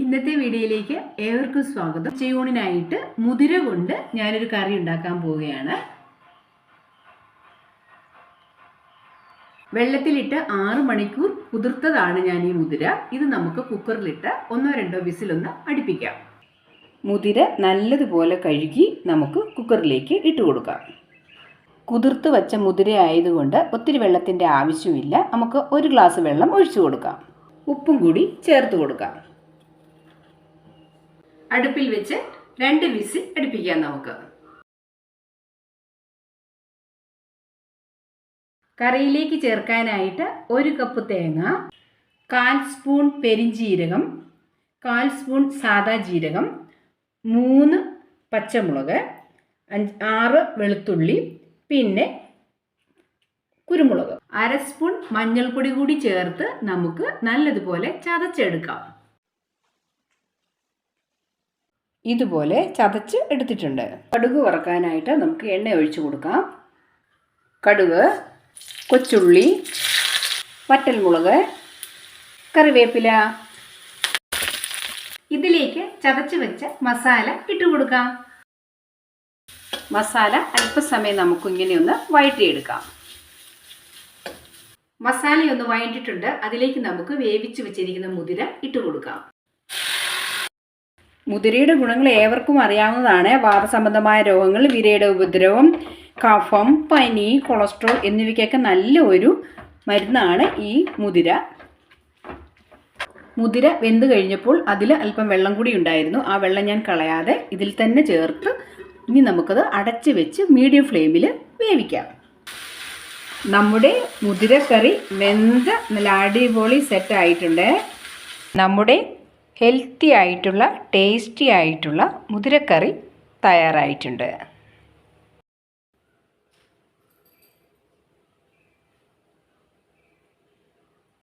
ഇന്നത്തെ വീഡിയോയിലേക്ക് ഏവർക്കും സ്വാഗതം. ചെയ്യൂണിനായിട്ട് മുതിര കൊണ്ട് ഞാനൊരു കറി ഉണ്ടാക്കാൻ പോവുകയാണ്. വെള്ളത്തിലിട്ട് ആറ് മണിക്കൂർ കുതിർത്തതാണ് ഞാൻ ഈ മുതിര. ഇത് നമുക്ക് കുക്കറിലിട്ട് ഒന്നോ രണ്ടോ വിസിലൊന്ന് അടുപ്പിക്കാം. മുതിര നല്ലതുപോലെ കഴുകി നമുക്ക് കുക്കറിലേക്ക് ഇട്ട് കൊടുക്കാം. കുതിർത്ത് വച്ച മുതിര ആയതുകൊണ്ട് ഒത്തിരി വെള്ളത്തിന്റെ ആവശ്യമില്ല. നമുക്ക് ഒരു ഗ്ലാസ് വെള്ളം ഒഴിച്ചു കൊടുക്കാം. ഉപ്പും കൂടി ചേർത്ത് കൊടുക്കാം. അടുപ്പിൽ വെച്ച് രണ്ട് വിസിൽ അടുപ്പിക്കാം നമുക്ക്. കറിയിലേക്ക് ചേർക്കാനായിട്ട് ഒരു കപ്പ് തേങ്ങ കാൽ സ്പൂൺ പെരിഞ്ജീരകം കാൽ സ്പൂൺ സാദാ ജീരകം മൂന്ന് പച്ചമുളക് അഞ്ച് ആറ് വെളുത്തുള്ളി പിന്നെ കുരുമുളക്. അര സ്പൂൺ മഞ്ഞൾപ്പൊടി കൂടി ചേർത്ത് നമുക്ക് നല്ലതുപോലെ ചതച്ചെടുക്കാം. ഇതുപോലെ ചതച്ച് എടുത്തിട്ടുണ്ട്. കടുക് വറക്കാനായിട്ട് നമുക്ക് എണ്ണ ഒഴിച്ചു കൊടുക്കാം. കടുക് കൊച്ചുള്ളി വറ്റൽമുളക് കറിവേപ്പില. ഇതിലേക്ക് ചതച്ച് വെച്ച മസാല ഇട്ട് കൊടുക്കാം. മസാല അല്പസമയം നമുക്കിങ്ങനെ ഒന്ന് വഴറ്റിയെടുക്കാം. മസാലയൊന്ന് വഴറ്റിട്ടുണ്ട് അതിലേക്ക് നമുക്ക് വേവിച്ച് വെച്ചിരിക്കുന്ന മുതിര ഇട്ട് കൊടുക്കാം. മുതിരയുടെ ഗുണങ്ങൾ ഏവർക്കും അറിയാവുന്നതാണ്. വാദസംബന്ധമായ രോഗങ്ങൾ വിരയുടെ ഉപദ്രവം കഫം പനി കൊളസ്ട്രോൾ എന്നിവയ്ക്കൊക്കെ നല്ല ഒരു മരുന്നാണ് ഈ മുതിര. മുതിര വെന്ത് കഴിഞ്ഞപ്പോൾ അതിൽ അല്പം വെള്ളം കൂടി ഉണ്ടായിരുന്നു. ആ വെള്ളം ഞാൻ കളയാതെ ഇതിൽ തന്നെ ചേർത്ത് ഇനി നമുക്കത് അടച്ച് വെച്ച് മീഡിയം ഫ്ലെയിമിൽ വേവിക്കാം. നമ്മുടെ മുതിരക്കറി വെന്ത നല്ല അടിപൊളി സെറ്റ് ആയിട്ടുണ്ട്. നമ്മുടെ ഹെൽത്തി ആയിട്ടുള്ള ടേസ്റ്റി ആയിട്ടുള്ള മുതിരക്കറി തയ്യാറായിട്ടുണ്ട്.